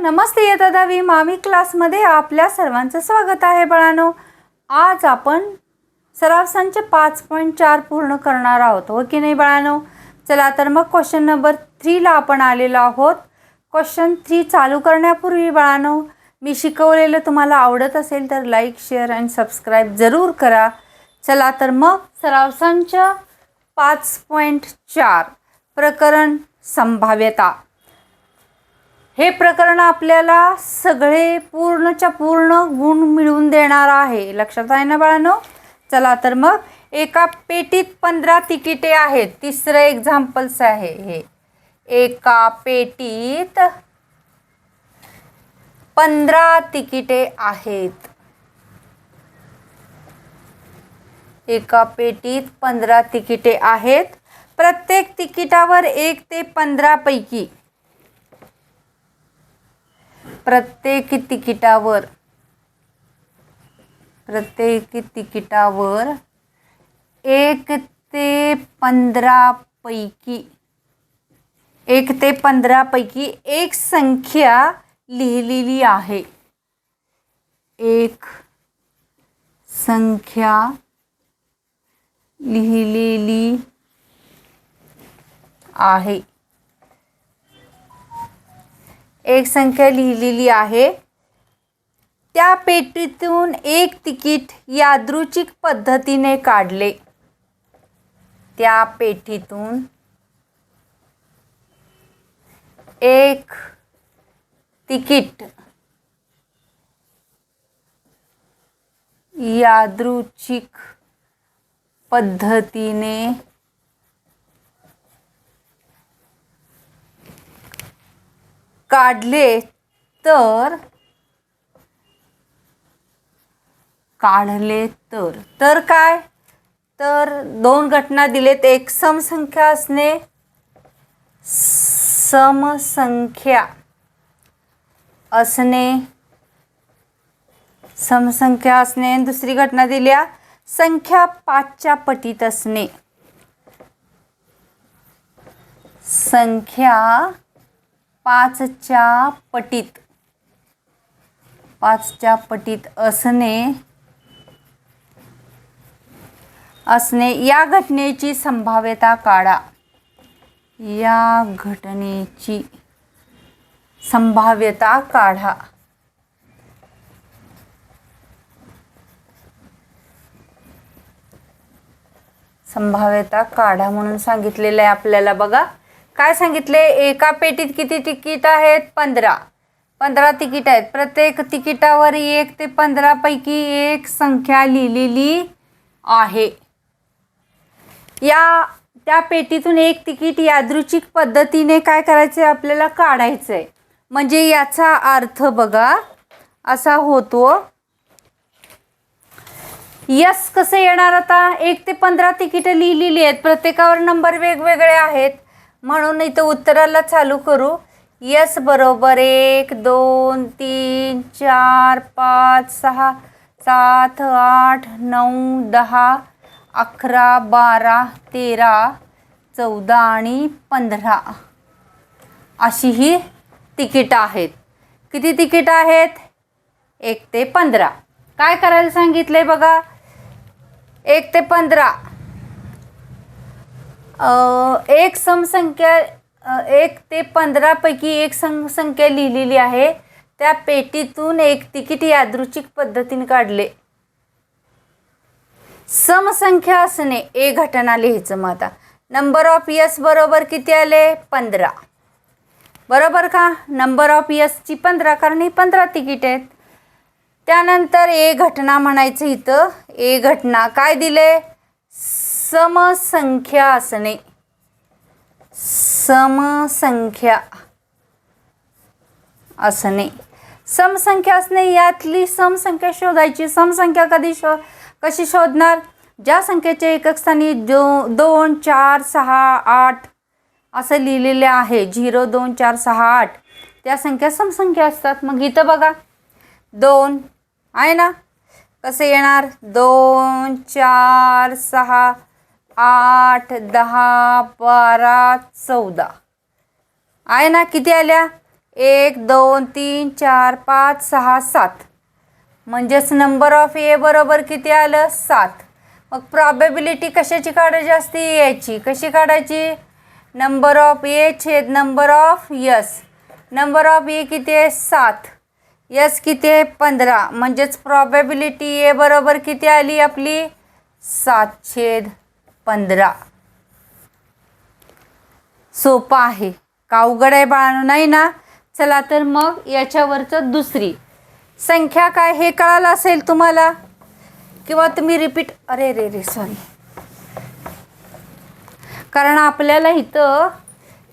नमस्ते येता दहावी मामी क्लासमध्ये आपल्या सर्वांचं स्वागत आहे बळानो. आज आपण सराव संच पाच पॉईंट चार पूर्ण करणार आहोत हो की नाही बळानो? चला तर मग क्वेश्चन नंबर थ्रीला आपण आलेलो आहोत. क्वेश्चन थ्री चालू करण्यापूर्वी बळानो मी शिकवलेलं तुम्हाला आवडत असेल तर लाईक शेअर अँड सबस्क्राईब जरूर करा. चला तर मग सराव संच पाच पॉईंट चार प्रकरण संभाव्यता. हे प्रकरण आपल्याला सगळे पूर्णच्या पूर्ण गुण मिळवून देणार आहे. लक्षात आहे ना बाळांनो? चला तर मग एका पेटीत पंधरा तिकिटे आहेत. तिसरं एक्झाम्पल्स आहे हे. एका पेटीत पंधरा तिकिटे आहेत. एका पेटीत पंधरा तिकिटे आहेत. प्रत्येक तिकिटावर एक ते पंधरापैकी प्रत्येक तिकिटावर प्रत्येक तिकिटावर एक ते पंधरापैकी एक ते पंधरापैकी एक संख्या लिहिलेली आहे. एक संख्या लिहिलेली आहे. एक संख्या लिहिलेली आहे. त्या पेटीतून एक तिकीट यादृच्छिक पद्धतीने काढले. त्या पेटीतून एक तिकीट यादृच्छिक पद्धतीने काढले तर? काढले तर. तर काय? तर दोन घटना दिलेत. एक समसंख्या असणे समसंख्या असणे समसंख्या असणे. दुसरी घटना दिल्या संख्या पाचच्या पटीत असणे. संख्या पाचच्या पटीत. पाचच्या पटीत असणे असणे या घटनेची संभाव्यता काढा. या घटनेची संभाव्यता काढा. संभाव्यता काढा म्हणून सांगितलेलं आहे आपल्याला बघा. काय सांगितले? एका पेटीत किती तिकीट आहेत? पंधरा. पंधरा तिकीट आहेत. प्रत्येक तिकिटावर एक ते पंधरापैकी एक संख्या लिहिलेली आहे. या त्या पेटीतून एक तिकीट यादृच्छिक पद्धतीने काय करायचं आहे आपल्याला काढायचं आहे म्हणजे याचा अर्थ बघा असा होतो. यस कसं येणार आता? एक ते पंधरा तिकीटं लिहिलेली आहेत. प्रत्येकावर नंबर वेगवेगळे आहेत. म्हणून इथं उत्तराला चालू करू. यस बरोबर एक दोन तीन चार पाच सहा सात आठ नऊ दहा अकरा बारा तेरा चौदा आणि पंधरा. अशी ही तिकीटं आहेत. किती तिकीटं आहेत? एक ते पंधरा. काय करायला सांगितलंय बघा? एक ते पंधरा. एक समसंख्या एक ते पंधरापैकी एक सं संख्या लिहिलेली आहे. त्या पेटीतून एक तिकीट यादृच्छिक पद्धतीने काढले. समसंख्या असणे ए घटना लिहायचं मग आता. नंबर ऑफ यस बरोबर किती आले? पंधरा. बरोबर का? नंबर ऑफ यसची पंधरा कारण ही पंधरा तिकीट आहेत. त्यानंतर ए घटना म्हणायचं इथं. ए घटना काय दिले? समसंख्या असणे. समसंख्या असणे. समसंख्या असणे यातली समसंख्या शोधायची. समसंख्या कधी शो कशी शोधणार? ज्या संख्येच्या एकक स्थानी दो दोन चार सहा आठ असं लिहिलेले आहे. झिरो दोन चार सहा आठ. त्या संख्या समसंख्या असतात. मग इथं बघा. दोन. आहे ना? कसं येणार? दोन चार सहा आठ दहा बारा चौदा. आहे ना? किती आल्या? एक दोन तीन चार पाच सहा सात. म्हणजेच नंबर ऑफ ए बरोबर किती आलं? सात. मग प्रॉबेबिलिटी कशाची काढायची असते? याची कशी काढायची? नंबर ऑफ ए छेद number of S number of A किती आहे? सात. यस किती आहे? पंधरा. म्हणजेच प्रॉबेबिलिटी ए बरोबर किती आली आपली? सात छेद पंधरा. सोपं आहे. का अवघड आहे बाळानो? नाही ना? चला तर मग याच्यावरचं दुसरी. संख्या काय हे कळालं असेल तुम्हाला? किंवा तुम्ही रिपीट अरे रे रे सॉरी कारण आपल्याला इथं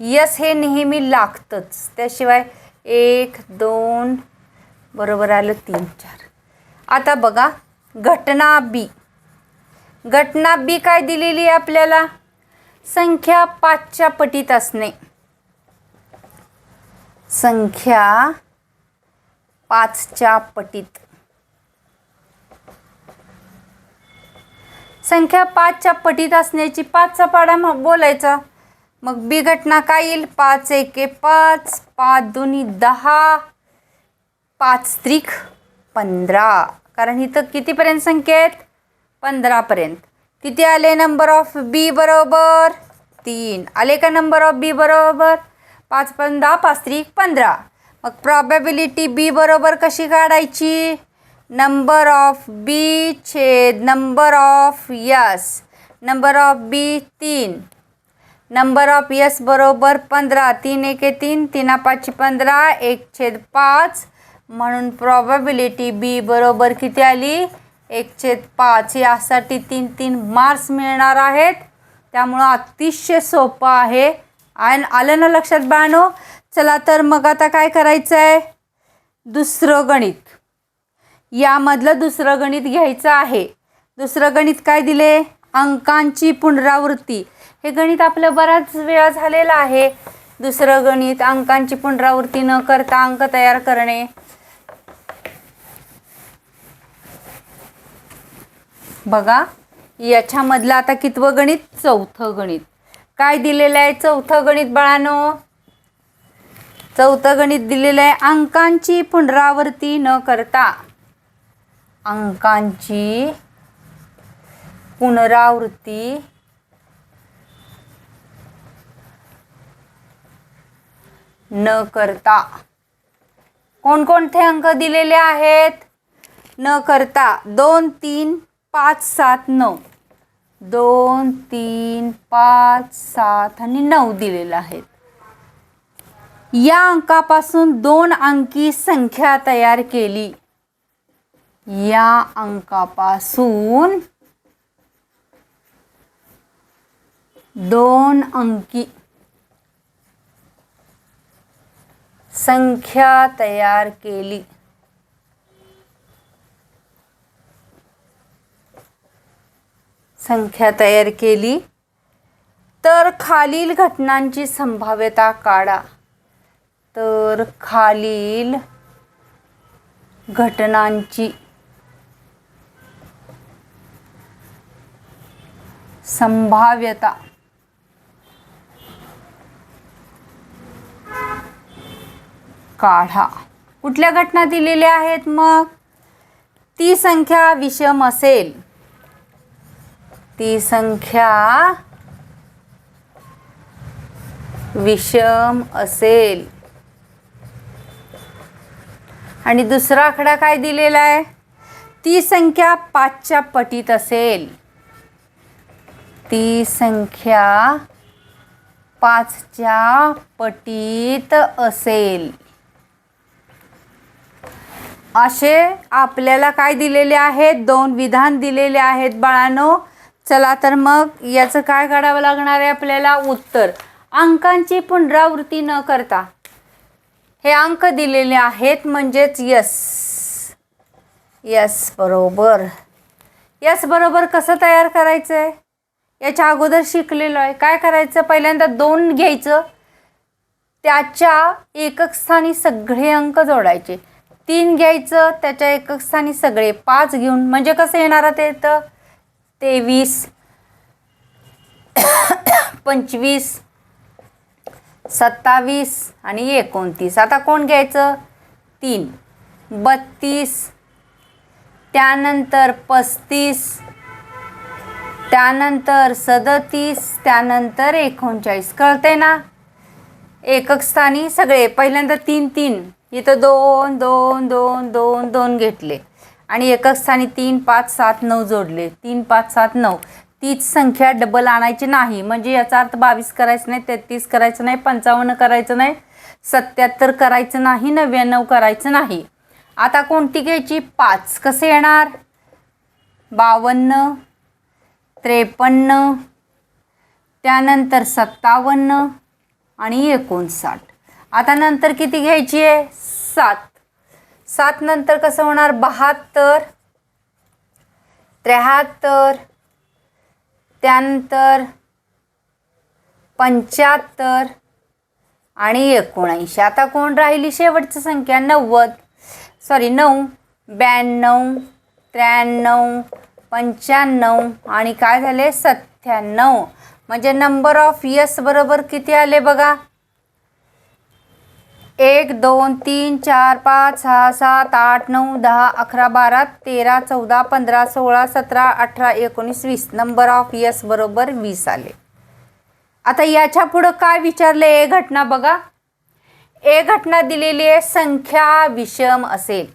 यस हे नेहमी लागतंच. त्याशिवाय एक दोन बरोबर आलं तीन चार. आता बघा घटना बी. घटना बी काय दिलेली आहे आपल्याला? संख्या पाचच्या पटीत असणे. संख्या पाचच्या पटीत. संख्या पाचच्या पटीत असण्याची पाचचा पाडा मग बोलायचा. मग बी घटना काय येईल? पाच एके पाच. पाच दोन्ही दहा. पाच त्रिक पंधरा. कारण इथं कितीपर्यंत संख्या आहेत? पंधरापर्यंत. किती आले? नंबर ऑफ बी बरोबर तीन. आले का नंबर ऑफ बी बरोबर? पाच पण दहा पाच त्रिक पंधरा. मग प्रॉबॅबिलिटी बी बरोबर कशी काढायची? नंबर ऑफ बी छेद number of S number of B तीन. नंबर ऑफ यस बरोबर पंधरा. तीन एके तीन तीना पाचशे पंधरा एक छेद पाच. म्हणून प्रॉबॅबिलिटी बी बरोबर किती आली? एकशे पाच यासाठी तीन तीन मार्क्स मिळणार आहेत. त्यामुळं अतिशय सोपं आहे. आणि आलं ना लक्षात बाळनो? चला तर मग आता काय करायचं आहे दुसरं गणित. यामधलं दुसरं गणित घ्यायचं आहे. दुसरं गणित काय दिले? अंकांची पुनरावृत्ती. हे गणित आपलं बराच वेळा झालेलं आहे. दुसरं गणित अंकांची पुनरावृत्ती न करता अंक तयार करणे. बघा याच्यामधलं आता कितवं गणित? चौथं गणित. काय दिलेलं आहे चौथं गणित बाळानो? चौथं गणित दिलेलं आहे अंकांची पुनरावृत्ती न करता. अंकांची पुनरावृत्ती न करता. कोणकोणते अंक दिलेले आहेत? न करता. दोन तीन पाच सात नऊ. दोन तीन पाच सात आणि नऊ दिलेले आहेत. या अंकापासून दोन अंकी संख्या तयार केली. या अंकापासून दोन अंकी संख्या तयार केली. संख्या तयार केली. तर खालील घटनांची संभाव्यता काढा. तर खालील घटनांची संभाव्यता काढा. कुठल्या घटना दिलेल्या आहेत मग? ती संख्या विषम असेल. ती संख्या विषम असेल. आणि दुसरा आकडा काय दिलेला आहे? ती संख्या पाचच्या पटीत असेल. ती संख्या पाचच्या पटीत असेल. असे आपल्याला काय दिलेले आहेत? दोन विधान दिलेले आहेत बाळांनो. चला तर मग याचं काय काढावं लागणार आहे आपल्याला? उत्तर. अंकांची पुनरावृत्ती न करता. हे अंक दिलेले आहेत म्हणजेच यस. यस बरोबर. यस बरोबर कसं तयार करायचं आहे याच्या अगोदर शिकलेलो आहे. काय करायचं? पहिल्यांदा दोन घ्यायचं. त्याच्या एकक स्थानी सगळे अंक जोडायचे. तीन घ्यायचं त्याच्या एकक स्थानी सगळे पाच घेऊन. म्हणजे कसं येणार ते तर? तेवीस पंचवीस सत्तावीस आणि एकोणतीस. आता कोण घ्यायचं? तीन. बत्तीस त्यानंतर पस्तीस त्यानंतर सदतीस त्यानंतर एकोणचाळीस. कळते ना? एकक स्थानी सगळे. पहिल्यांदा तीन तीन. इथं दोन दोन दोन दोन दोन घेतले. आणि एकक स्थानी तीन पाच सात नऊ जोडले. तीन पाच सात नऊ. तीच संख्या डबल आणायची नाही. म्हणजे याचा अर्थ बावीस करायचं नाही तेहतीस करायचं नाही पंचावन्न करायचं नाही सत्याहत्तर करायचं नाही नव्याण्णव करायचं नाही. आता कोणती घ्यायची? पाच. कसे येणार? बावन्न त्रेपन्न त्यानंतर सत्तावन्न आणि एकोणसाठ. आता नंतर किती घ्यायची आहे? सात. सात नंतर कसं होणार? बहात्तर त्र्याहत्तर त्यानंतर पंच्याहत्तर आणि एकोणऐंशी. आता कोण राहिली शेवटची संख्या? नव्वद. सॉरी नऊ. ब्याण्णव त्र्याण्णव पंच्याण्णव आणि काय झाले? सत्त्याण्णव. म्हणजे नंबर ऑफ यस बरोबर किती आले बघा? एक दोन तीन चार पाच सहा सात आठ नऊ दहा अकरा बारा तेरा चौदा पंधरा सोळा सतरा अठरा एकोणीस वीस. नंबर ऑफ यस बरोबर वीस आले. आता याच्या पुढं काय विचारले ए घटना बघा. ए घटना दिलेली आहे संख्या विषम असेल.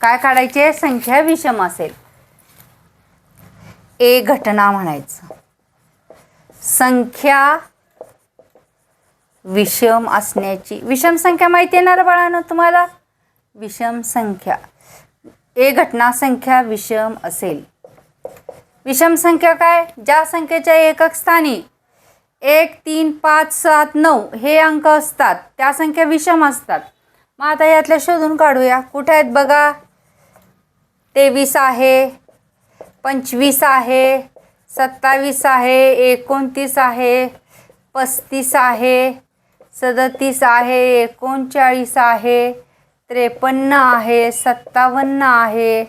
काय काढायचे? संख्या विषम असेल. ए घटना म्हणायचं. संख्या विषम असण्याची विषम संख्या माहिती येणार ना बाळांनो तुम्हाला? विषम संख्या. ए घटना संख्या विषम असेल. विषम संख्या काय? ज्या संख्येच्या एकक स्थानी एक तीन पाच सात नऊ हे अंक असतात त्या संख्या विषम असतात. मग आता यातल्या शोधून काढूया. कुठे आहेत बघा? तेवीस आहे पंचवीस आहे सत्तावीस आहे एकोणतीस आहे पस्तीस आहे सदतीस आहे एकोणचाळीस आहे त्रेपन्न आहे सत्तावन्न आहे.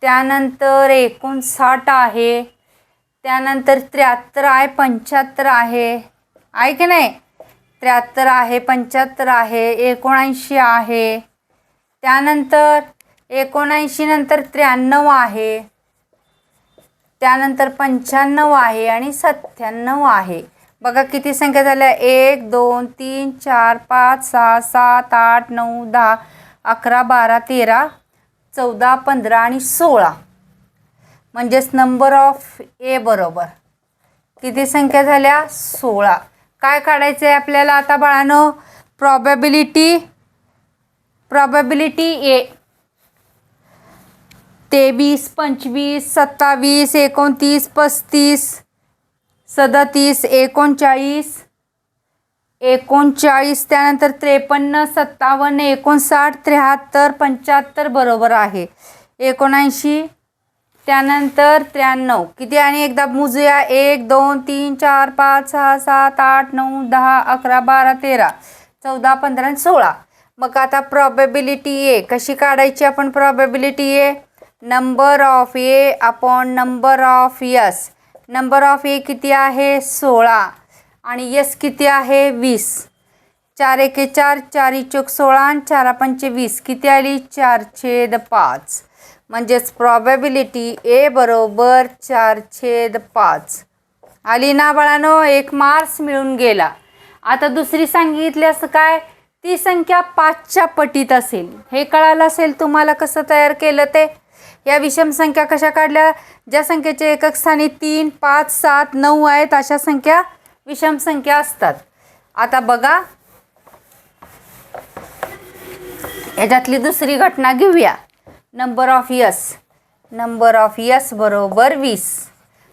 त्यानंतर एकोणसाठ आहे. त्यानंतर त्र्याहत्तर आहे पंच्याहत्तर आहे. आहे की नाही? त्र्याहत्तर आहे पंच्याहत्तर आहे एकोणऐंशी आहे. त्यानंतर एकोणऐंशी नंतर त्र्याण्णव आहे. त्यानंतर पंच्याण्णव आहे आणि सत्त्याण्णव आहे. बघा किती संख्या झाल्या? एक दोन तीन चार पाच सहा सात आठ नऊ दहा अकरा बारा तेरा चौदा पंधरा आणि सोळा. म्हणजेच नंबर ऑफ ए बरोबर. किती संख्या झाल्या? सोळा. काय काढायचं आहे आपल्याला आता बाळानो? प्रॉबॅबिलिटी प्रॉबॅबिलिटी ए तेवीस पंचवीस सत्तावीस एकोणतीस पस्तीस सदतीस एकोणचाळीस एकोणचाळीस त्यानंतर त्रेपन्न सत्तावन्न एकोणसाठ त्र्याहत्तर पंच्याहत्तर बरोबर आहे. एकोणऐंशी त्यानंतर त्र्याण्णव. किती आणि एकदा मोजूया. एक दोन तीन चार पाच सहा सात आठ नऊ दहा अकरा बारा तेरा चौदा पंधरा आणि सोळा. मग आता प्रॉबेबिलिटी ए कशी काढायची आपण probability A number of A upon number of S number of A किती आहे? सोळा. आणि यस किती आहे? वीस. चार एके चार चारी चोक सोळा आणि चारा पंचे वीस. किती आली? चार छेद पाच. म्हणजेच प्रॉबॅबिलिटी ए बरोबर चार छेद पाच. आली ना बाळानो? एक मार्क्स मिळून गेला. आता दुसरी सांगितली असं काय? ती संख्या पाचच्या पटीत असेल. हे कळालं असेल तुम्हाला कसं तयार केलं ते? या विषम संख्या कशा काढल्या? ज्या संख्येचे एकक स्थानी तीन पाच सात नऊ आहेत अशा संख्या विषम संख्या असतात. आता बघा. याच्यातली दुसरी घटना घेऊया. Number of S number of S बरोबर वीस.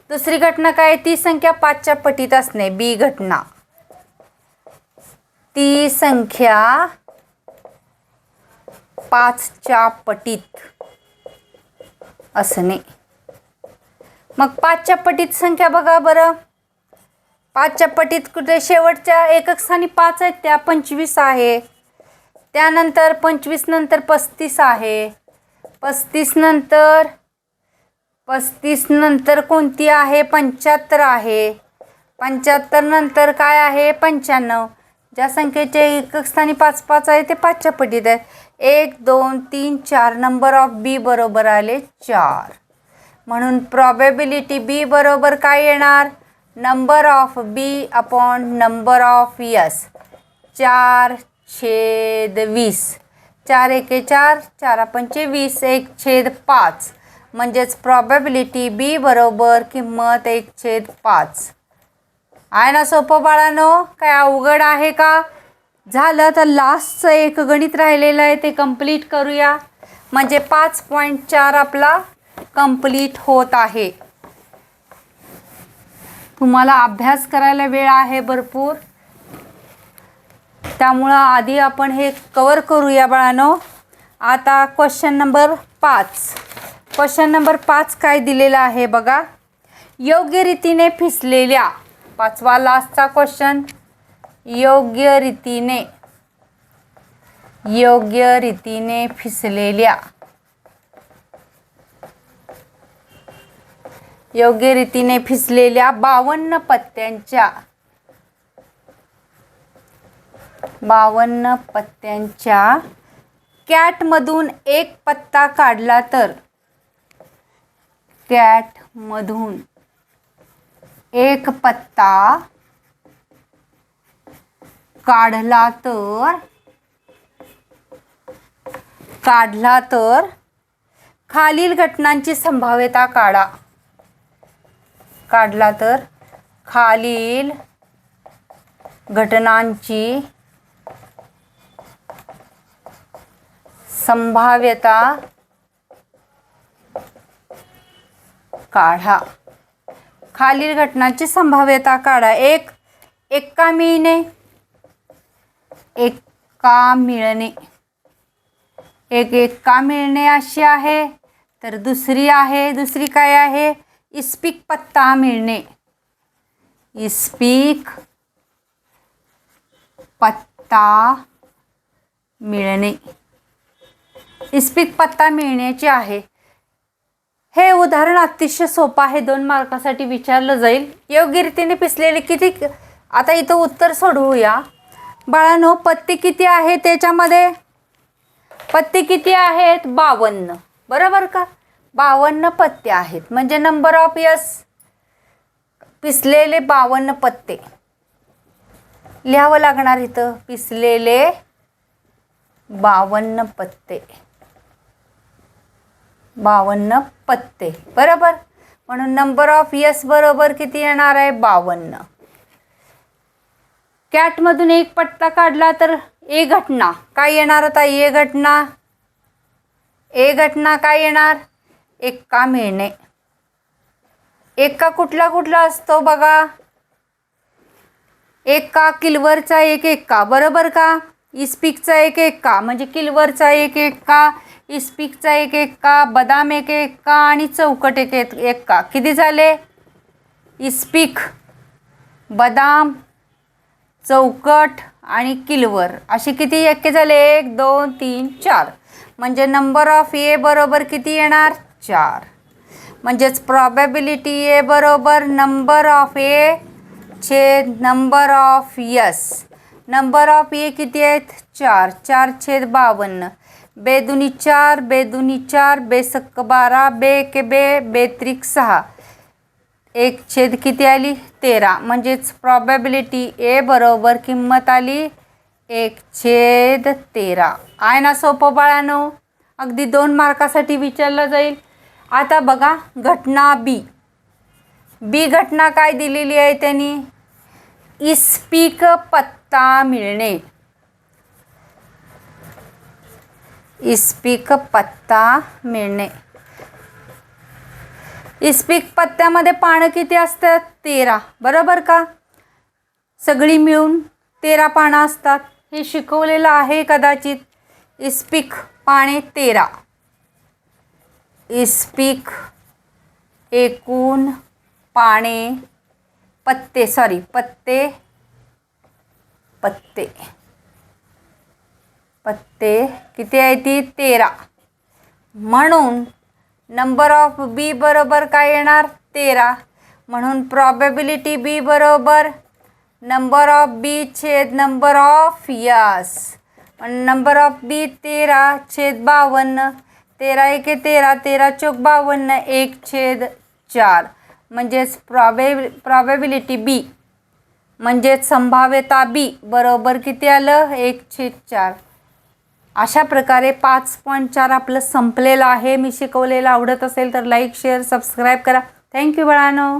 दुसरी घटना काय ती संख्या पाचच्या पटीत असणे बी घटना. ती संख्या पाचच्या पटीत. असणे मग पाचच्या पटीत संख्या बघा बरं. पाचच्या पटीत कुठे शेवटच्या एकक स्थानी पाच आहेत त्या पंचवीस आहे. त्यानंतर पंचवीस नंतर पस्तीस आहे. पस्तीस नंतर पस्तीस नंतर कोणती आहे? पंच्याहत्तर आहे. पंच्याहत्तर नंतर काय आहे? पंच्याण्णव. ज्या संख्येचे एकक स्थानी पाच पाच आहे ते पाचच्या पटीत आहे एक दोन तीन चार नंबर ऑफ बी बरोबर आले चार. म्हणून प्रॉबेबिलिटी बी बरोबर काय येणार? Number of B upon number of S चार छेद वीस. चार एके चार चार पंचे वीस एक छेद पाच. म्हणजेच प्रॉबेबिलिटी बी बरोबर किंमत एक छेद पाच. आहे ना सोपं बाळानो? काय अवघड आहे का? झालं तर लास्टचं एक गणित राहिलेलं आहे ते कंप्लीट करूया. म्हणजे पाच पॉईंट चार आपला कंप्लीट होत आहे. तुम्हाला अभ्यास करायला वेळ आहे भरपूर. त्यामुळं आधी आपण हे कवर करूया बाळानो. आता क्वेश्चन नंबर पाच. क्वेश्चन नंबर पाच काय दिलेला आहे बघा. योग्य रीतीने फिसलेल्या. पाचवा लास्टचा क्वेश्चन योग्य रीतीने योग्य रीतीने फिसलेल्या योग्य रीतीने फिसलेल्या बावन्न पत्त्यांच्या बावन्न पत्त्यांच्या कॅटमधून एक पत्ता काढला तर कॅटमधून एक पत्ता काढला तर? काढला तर? खालील घटनांची संभाव्यता काढा. काढला तर? खालील घटनांची संभाव्यता काढा. खालील घटनांची संभाव्यता काढा. एक एक्का एक एक्का मिळणे. एक एक का मिळणे अशी आहे. तर दुसरी आहे. दुसरी काय आहे? इस्पीक पत्ता मिळणे. इस्पीक पत्ता मिळणे. इस्पीक पत्ता मिळण्याचे आहे. हे उदाहरण अतिशय सोपं आहे. दोन मार्कासाठी विचारलं जाईल. योग्य रीतीने पिसलेले किती आता इथं उत्तर सोडवूया. बाळानो पत्ते किती आहे त्याच्यामध्ये? पत्ते किती आहेत? बावन्न. बरोबर का? बावन्न पत्ते आहेत. म्हणजे नंबर ऑफ यस पिसलेले बावन्न पत्ते. लिहावं लागणार इथं. पिसलेले बावन्न पत्ते. बावन्न पत्ते. बरोबर? म्हणून नंबर ऑफ यस बरोबर किती येणार आहे? बावन्न. कॅटमधून एक पट्टा काढला तर ए घटना. काय येणार आता? ए घटना. ए घटना काय येणार? एक्का मिळणे. एक्का कुठला कुठला असतो बघा. एक्का किलवरचा एक एक्का. बरोबर का? इस्पिकचा एक एक्का. म्हणजे किलवरचा एक एक्का इस्पिकचा एक एक्का बदाम एक एक्का आणि चौकट एक एक एक्का. किती झाले? इस्पिक बदाम चौकट आणि किलवर. असे किती एक्के झाले? एक दोन तीन चार. म्हणजे नंबर ऑफ ए बरोबर किती येणार? चार. म्हणजेच प्रॉबॅबिलिटी ए बरोबर नंबर ऑफ ए छेद number of S number of A किती आहेत? चार. चार छेद बावन्न. बेदुनी चार बेदुनी चार बेसक्क बारा बे के बे बेत्रिक सहा. एक छेद किती आली? तेरा. म्हणजेच प्रॉबॅबिलिटी ए बरोबर किंमत आली एक छेद तेरा. आहे ना सोपं बाळानो? अगदी दोन मार्कासाठी विचारलं जाईल. आता बघा घटना बी बी घटना काय दिलेली आहे त्यांनी? इस्पीक पत्ता मिळणे. इस्पीक पत्ता मिळणे. इस्पीक पत्त्यामध्ये पानं किती असतात? तेरा. बरोबर का? सगळी मिळून तेरा पानं असतात. हे शिकवलेलं आहे कदाचित. इस्पिक पाने तेरा. इस्पीक एकूण पाने पत्ते सॉरी पत्ते पत्ते. पत्ते किती आहे ती? तेरा. म्हणून नंबर ऑफ बी बरोबर काय येणार? तेरा. म्हणून प्रॉबेबिलिटी बी बरोबर. नंबर ऑफ बी छेद number of S. Number of B तेरा छेद बावन्न. तेरा एके तेरा तेरा चौक बावन्न एक छेद चार. म्हणजेच प्रॉबे प्रॉबेबिलिटी बी. म्हणजेच संभाव्यता बी. बरोबर किती आलं? एक छेद चार. अशा प्रकारे पाच पॉईंट चार आपलं संपलेलं आहे. मी शिकवलेलं आवडत असेल तर लाईक शेअर सबस्क्राईब करा. थँक्यू बाळानो.